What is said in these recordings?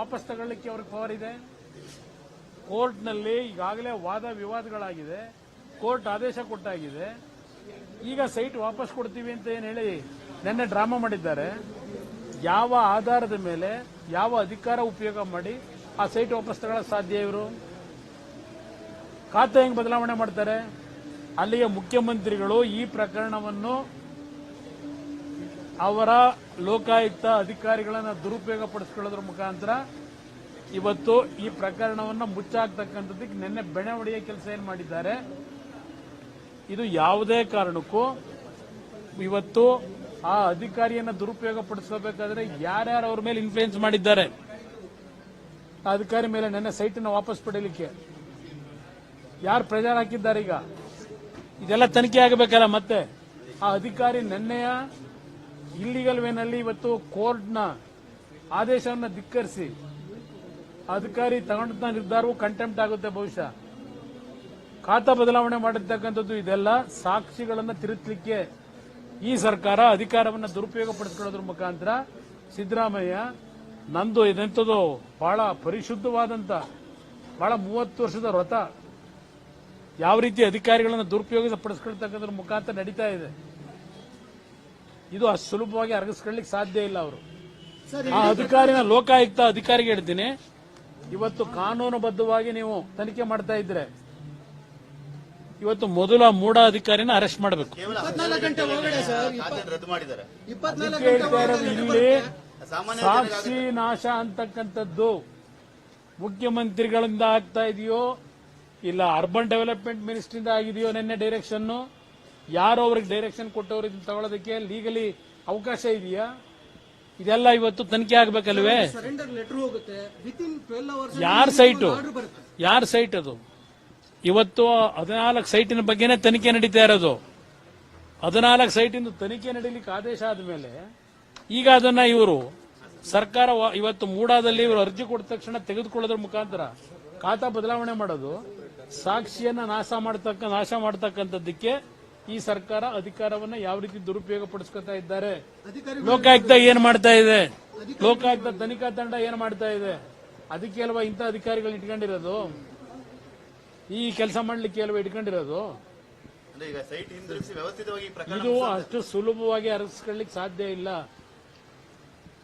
ವಾಪಸ್ ತಗೊಳ್ಳಿಕ್ಕೆ ಅವ್ರಿಗೆ ಪವರ್ ಇದೆ. ಕೋರ್ಟ್ನಲ್ಲಿ ಈಗಾಗಲೇ ವಾದ ವಿವಾದಗಳಾಗಿದೆ. ಕೋರ್ಟ್ ಆದೇಶ ಕೊಟ್ಟಾಗಿದೆ. ಈಗ ಸೈಟ್ ವಾಪಸ್ ಕೊಡ್ತೀವಿ ಅಂತ ಏನು ಹೇಳಿ ನಿನ್ನೆ ಡ್ರಾಮಾ ಮಾಡಿದ್ದಾರೆ. ಯಾವ ಆಧಾರದ ಮೇಲೆ ಯಾವ ಅಧಿಕಾರ ಉಪಯೋಗ ಮಾಡಿ ಆ ಸೈಟ್ ವಾಪಸ್ ತಗೊಳ್ಳೋಕೆ ಸಾಧ್ಯ ಇವರು? ಖಾತೆ ಹೆಂಗ್ ಬದಲಾವಣೆ ಮಾಡ್ತಾರೆ? ಅಲ್ಲಿಯ ಮುಖ್ಯಮಂತ್ರಿಗಳು ಈ ಪ್ರಕರಣವನ್ನು ಅವರ ಲೋಕಾಯುಕ್ತ ಅಧಿಕಾರಿಗಳನ್ನು ದುರುಪಯೋಗ ಪಡಿಸ್ಕೊಳ್ಳೋದ್ರ ಮುಖಾಂತರ ಇವತ್ತು ಈ ಪ್ರಕರಣವನ್ನು ಮುಚ್ಚಾಕ್ತಕ್ಕಂಥದ್ದಕ್ಕೆ ನಿನ್ನೆ ಬೆಣೆ ಕೆಲಸ ಏನು ಮಾಡಿದ್ದಾರೆ? ಇದು ಯಾವುದೇ ಕಾರಣಕ್ಕೂ ಇವತ್ತು ಆ ಅಧಿಕಾರಿಯನ್ನು ದುರುಪಯೋಗ ಪಡಿಸಬೇಕಾದ್ರೆ ಯಾರ್ಯಾರು ಅವ್ರ ಮೇಲೆ ಇನ್ಫ್ಲೂಯೆನ್ಸ್ ಮಾಡಿದ್ದಾರೆ? ಆ ಅಧಿಕಾರಿ ಮೇಲೆ ನನ್ನ ಸೈಟನ್ನು ವಾಪಸ್ ಪಡೀಲಿಕ್ಕೆ ಯಾರು ಪ್ರೆಜರ್ ಹಾಕಿದ್ದಾರೆ ಈಗ? ಇದೆಲ್ಲ ತನಿಖೆ ಆಗಬೇಕಲ್ಲ ಮತ್ತೆ? ಆ ಅಧಿಕಾರಿ ನಿನ್ನೆಯ ಇಲ್ಲಿಗಲ್ ವೇನಲ್ಲಿ ಇವತ್ತು ಕೋರ್ಟ್ನ ಆದೇಶವನ್ನು ಧಿಕ್ಕರಿಸಿ ಅಧಿಕಾರಿ ತಗೊಂಡ ನಿರ್ಧಾರವು ಕಂಟೆಂಪ್ಟ್ ಆಗುತ್ತೆ ಬಹುಶಃ. ಖಾತಾ ಬದಲಾವಣೆ ಮಾಡಿರ್ತಕ್ಕಂಥದ್ದು ಇದೆಲ್ಲ ಸಾಕ್ಷಿಗಳನ್ನು ತಿರುತ್ತಲಿಕ್ಕೆ ಈ ಸರ್ಕಾರ ಅಧಿಕಾರವನ್ನು ದುರುಪಯೋಗ ಪಡಿಸ್ಕೊಳ್ಳೋದ್ರ ಮುಖಾಂತರ ಸಿದ್ದರಾಮಯ್ಯ ನಂದು ಇದೆಂಥದ್ದು ಬಹಳ ಪರಿಶುದ್ಧವಾದಂಥ ಬಹಳ ಮೂವತ್ತು ವರ್ಷದ ವ್ರತ ಯಾವ ರೀತಿ ಅಧಿಕಾರಿಗಳನ್ನು ದುರುಪಯೋಗ ಪಡಿಸ್ಕೊಳ್ತಕ್ಕಂಥದ್ರ ಮುಖಾಂತರ ನಡೀತಾ ಇದೆ. ಇದು ಅಷ್ಟು ಸುಲಭವಾಗಿ ಅರಗಿಸ್ಕೊಳ್ಳಿಕ್ಕೆ ಸಾಧ್ಯ ಇಲ್ಲ ಅವರು. ಆ ಅಧಿಕಾರಿನ ಲೋಕಾಯುಕ್ತ ಅಧಿಕಾರಿಗೆ ಹೇಳ್ತೀನಿ. ಇವತ್ತು ಕಾನೂನುಬದ್ಧವಾಗಿ ನೀವು ತನಿಖೆ ಮಾಡ್ತಾ ಇದ್ರೆ ಇವತ್ತು ಮೊದಲ ಮೂಡ ಅಧಿಕಾರಿನ ಅರೆಸ್ಟ್ ಮಾಡಬೇಕು. ಇಲ್ಲಿ ಸಾಕ್ಷಿ ನಾಶ ಅಂತಕ್ಕಂಥದ್ದು ಮುಖ್ಯಮಂತ್ರಿಗಳಿಂದ ಆಗ್ತಾ ಇದೆಯೋ ಇಲ್ಲ ಅರ್ಬನ್ ಡೆವಲಪ್ಮೆಂಟ್ ಮಿನಿಸ್ಟ್ರಿಂದ ಆಗಿದೆಯೋ ನಿನ್ನೆ ಡೈರೆಕ್ಷನ್ ಯಾರು ಅವ್ರಿಗೆ ಡೈರೆಕ್ಷನ್ ಕೊಟ್ಟವ್ರು ಇದನ್ನ ತಗೊಳ್ಳೋದಕ್ಕೆ ಲೀಗಲಿ ಅವಕಾಶ ಇದೆಯಾ? ಇದೆಲ್ಲ ಇವತ್ತು ತನಿಖೆ ಆಗ್ಬೇಕಲ್ವೇ? ಯಾರ ಸೈಟು ಯಾರ ಸೈಟ್ ಅದು? ಇವತ್ತು ಹದಿನಾಲ್ಕು ಸೈಟಿನ ಬಗ್ಗೆನೇ ತನಿಖೆ ನಡೀತಾ ಇರೋದು. ಹದಿನಾಲ್ಕು ಸೈಟಿಂದ ತನಿಖೆ ನಡೀಲಿಕ್ಕೆ ಆದೇಶ ಆದಮೇಲೆ ಈಗ ಅದನ್ನ ಇವರು ಸರ್ಕಾರ ಇವತ್ತು ಮೂಡಾದಲ್ಲಿ ಇವರು ಅರ್ಜಿ ಕೊಟ್ಟ ತಕ್ಷಣ ತೆಗೆದುಕೊಳ್ಳೋದ್ರ ಮುಖಾಂತರ ಖಾತಾ ಬದಲಾವಣೆ ಮಾಡೋದು ಸಾಕ್ಷಿಯನ್ನ ನಾಶ ಮಾಡತಕ್ಕ ನಾಶ ಮಾಡತಕ್ಕಂಥದ್ದಕ್ಕೆ ಈ ಸರ್ಕಾರ ಅಧಿಕಾರವನ್ನ ಯಾವ ರೀತಿ ದುರುಪಯೋಗ ಪಡಿಸ್ಕೊತಾ ಇದ್ದಾರೆ ಲೋಕಾಯುಕ್ತ ಏನ್ ಮಾಡ್ತಾ ಇದೆ? ಲೋಕಾಯುಕ್ತ ತನಿಖಾ ತಂಡ ಏನ್ ಮಾಡ್ತಾ ಇದೆ? ಅದಕ್ಕೆ ಅಲ್ವಾ ಇಂಥ ಅಧಿಕಾರಿಗಳು ಇಟ್ಕೊಂಡಿರೋದು? ಈ ಕೆಲಸ ಮಾಡ್ಲಿಕ್ಕೆ ಅಲ್ವಾ ಇಟ್ಕೊಂಡಿರೋದು? ಅಂದ್ರೆ ಈಗ ಸೈಟ್ ಹಿಂದಿರುಗಿಸಿ ವ್ಯವಸ್ಥಿತವಾಗಿ ಈ ಪ್ರಕರಣ ಇದು ಅಷ್ಟು ಸುಲಭವಾಗಿ ಅರಗಿಸ್ಕೊಳ್ಳಿಕ್ ಸಾಧ್ಯ ಇಲ್ಲ.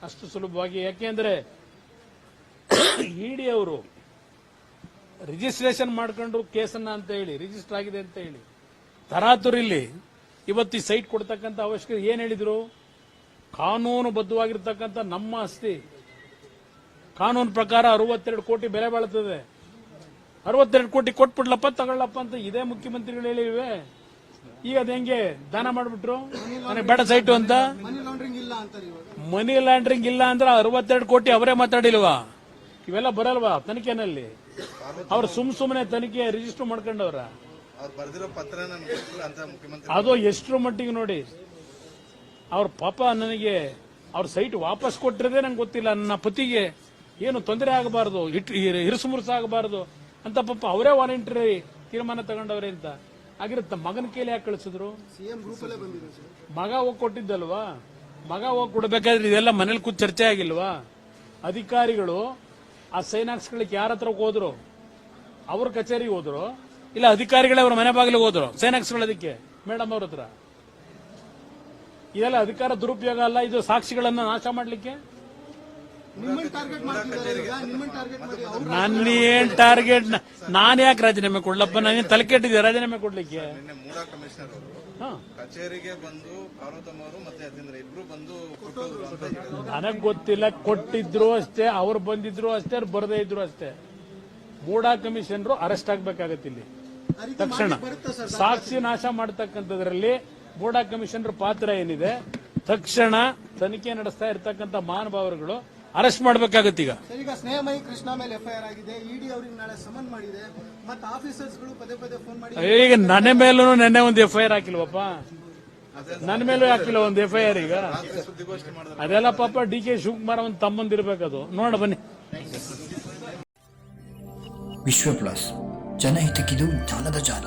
ಅಷ್ಟು ಸುಲಭವಾಗಿ. ಯಾಕೆಂದ್ರೆ ಇಡಿ ಅವರು ರಿಜಿಸ್ಟ್ರೇಷನ್ ಮಾಡ್ಕೊಂಡು ಕೇಸನ್ನ ಅಂತ ಹೇಳಿ ರಿಜಿಸ್ಟರ್ ಆಗಿದೆ ಅಂತ ಹೇಳಿ ತರಾತುರಿಲಿ ಇವತ್ತು ಈ ಸೈಟ್ ಕೊಡ್ತಕ್ಕಂಥ ಅವಶ್ಯಕತೆ ಏನು ಹೇಳಿದ್ರು? ಕಾನೂನುಬದ್ಧವಾಗಿರ್ತಕ್ಕಂಥ ನಮ್ಮ ಆಸ್ತಿ. ಕಾನೂನು ಪ್ರಕಾರ ಅರವತ್ತೆರಡು ಕೋಟಿ ಬೆಲೆ ಬಾಳುತ್ತದೆ. ಅರವತ್ತೆರಡು ಕೋಟಿ ಕೊಟ್ಬಿಡ್ಲಪ್ಪ ತಗೊಳ್ಳಪ್ಪ ಅಂತ ಇದೇ ಮುಖ್ಯಮಂತ್ರಿಗಳು ಹೇಳಿವೆ. ಈಗ ಅದು ಹೆಂಗೆ? ದಾನ ಮಾಡಿಬಿಟ್ರು? ನನಗೆ ಬೇಡ ಸೈಟು ಅಂತ? ಮನಿ ಲ್ಯಾಂಡ್ರಿಂಗ್ ಇಲ್ಲ ಅಂದ್ರೆ ಅರವತ್ತೆರಡು ಕೋಟಿ ಅವರೇ ಮಾತಾಡಿಲ್ವಾ? ಇವೆಲ್ಲ ಬರಲ್ವಾ ತನಿಖೆನಲ್ಲಿ? ಅವ್ರು ಸುಮ್ ಸುಮ್ಮನೆ ತನಿಖೆ ರಿಜಿಸ್ಟರ್ ಮಾಡ್ಕೊಂಡವ್ರ. ಅವ್ರು ಬರೆದಿರೋ ಪತ್ರ ಅಂತ ಮುಖ್ಯಮಂತ್ರಿ ಅದು ಎಷ್ಟರ ಮಟ್ಟಿಗೆ ನೋಡಿ ಅವ್ರ ಪಾಪ ನನಗೆ ಅವ್ರ ಸೈಟ್ ವಾಪಸ್ ಕೊಟ್ಟಿರೋದೇ ನಂಗೆ ಗೊತ್ತಿಲ್ಲ. ನನ್ನ ಪತಿಗೆ ಏನು ತೊಂದರೆ ಆಗಬಾರ್ದು ಹಿರಿಸು ಮುರುಸು ಆಗಬಾರ್ದು ಅಂತ ಪಾಪ ಅವರೇ ವಾಲಂಟರಿ ತೀರ್ಮಾನ ತಗೊಂಡವ್ರೆ ಅಂತ. ಆಗಿರುತ್ತೆ ಮಗನ ಕೇಳಿ ಯಾಕೆ ಕಳಿಸಿದ್ರು? ಮಗ ಹೋಗಿ ಕೊಟ್ಟಿದ್ದಲ್ವಾ? ಮಗ ಹೋಗಿ ಕೊಡ್ಬೇಕಾದ್ರೆ ಇದೆಲ್ಲ ಮನೇಲಿ ಕೂತ್ ಚರ್ಚೆ ಆಗಿಲ್ವಾ? ಅಧಿಕಾರಿಗಳು ಆ ಸೈನ್ ಹಾಕ್ಸ್ಕೊಳ್ಳಿಕ್ಕೆ ಯಾರ ಹತ್ರ ಹೋದ್ರು? ಅವ್ರ ಕಚೇರಿಗೆ ಹೋದ್ರು. ಇಲ್ಲ ಅಧಿಕಾರಿಗಳೇ ಅವ್ರ ಮನೆ ಬಾಗಿಲಿಗೆ ಹೋದ್ರು. ಸೈನ್ ಹಾಕ್ಸ್ಕೊಳ್ಳೋದಕ್ಕೆ ಮೇಡಮ್ ಅವ್ರ ಹತ್ರ. ಇದೆಲ್ಲ ಅಧಿಕಾರ ದುರುಪಯೋಗ ಅಲ್ಲ ಇದು ಸಾಕ್ಷಿಗಳನ್ನ ನಾಶ ಮಾಡಲಿಕ್ಕೆ? ನಿಮ್ಮನ್ನ ಟಾರ್ಗೆಟ್ ಮಾಡ್ತಿದ್ದಾರೆ ಈಗ ನಿಮ್ಮನ್ನ ಟಾರ್ಗೆಟ್ ಮಾಡಿ. ಅವ್ರು ನನ್ನ ಏನ್ ಟಾರ್ಗೆಟ್ ನಾನು ಯಾಕೆ ರಾಜೀನಾಮೆ ಕೊಡ್ಲಪ್ಪ? ನಾನು ತಲೆ ಕೆಟ್ಟಿದ್ದೆ ರಾಜೀನಾಮೆ ಕೊಡ್ಲಿಕ್ಕೆ? ನಿನ್ನೆ ಮೂಡಾ ಕಮಿಷನರ್ ಅವರು ಹಾ. ಕಚೇರಿಗೆ ಬಂದು ಪಾರ್ವತಮ್ಮ ಅವರು ಮತ್ತೆ ಯತೀಂದ್ರ ಇಬ್ರು ಬಂದು ಕೊಟ್ಟೋದ್ರು ಅಂತ ನನಗ್ ಗೊತ್ತಿಲ್ಲ ಕೊಟ್ಟಿದ್ರು ಅಷ್ಟೇ ಅವ್ರು ಬಂದಿದ್ರು ಅಷ್ಟೇ ಅವ್ರು ಬರದೇ ಇದ್ರು ಅಷ್ಟೇ. ಮೂಡಾ ಕಮಿಷನರು ಅರೆಸ್ಟ್ ಆಗ್ಬೇಕಾಗತ್ತೆ ಇಲ್ಲಿ. ತಕ್ಷಣ. ಸಾಕ್ಷಿ ನಾಶ ಮಾಡತಕ್ಕಂಥದ್ರಲ್ಲಿ ಬೋಡಾ ಕಮಿಷನರ್ ಪಾತ್ರ ಏನಿದೆ? ತಕ್ಷಣ ತನಿಖೆ ನಡೆಸ್ತಾ ಇರ್ತಕ್ಕಂಥ ಮಹಾನುಭಾವರುಗಳು ಅರೆಸ್ಟ್ ಮಾಡಬೇಕಾಗುತ್ತೆ ಈಗ. ಸರ್ ಈಗ ಸ್ನೇಹಮಯಿ ಕೃಷ್ಣ ಮೇಲೆ ಎಫ್ಐಆರ್ ಆಗಿದೆ ಇಡಿ ಅವರಿಗೆ ನಾಳೆ ಸಮನ್ ಮಾಡಿದೆ ಮತ್ತೆ ಆಫೀಸರ್ಸ್ಗಳು ಪದೇ ಪದೇ ಫೋನ್ ಮಾಡಿ ಈಗ ನನ್ನ ಮೇಲೂ ನೆನ್ನೆ ಒಂದು ಎಫ್ಐಆರ್ ಐ ಆರ್ ಹಾಕಿಲ್ವಪ್ಪ? ನನ್ನ ಮೇಲೂ ಹಾಕಿಲ್ಲ ಒಂದು ಎಫ್ಐಆರ್ ಐ ಆರ್ ಈಗ. ಸುದ್ದಿಗೋಷ್ಠಿ ಅದೆಲ್ಲ ಪಾಪ ಡಿ ಕೆ ಶಿವಕುಮಾರ್ ಒಂದು ತಮ್ಮಂದಿರ್ಬೇಕದು. ನೋಡ ಬನ್ನಿ. ವಿಶ್ವ ಪ್ಲಸ್ జన హితకిదు జ్ఞానద జాల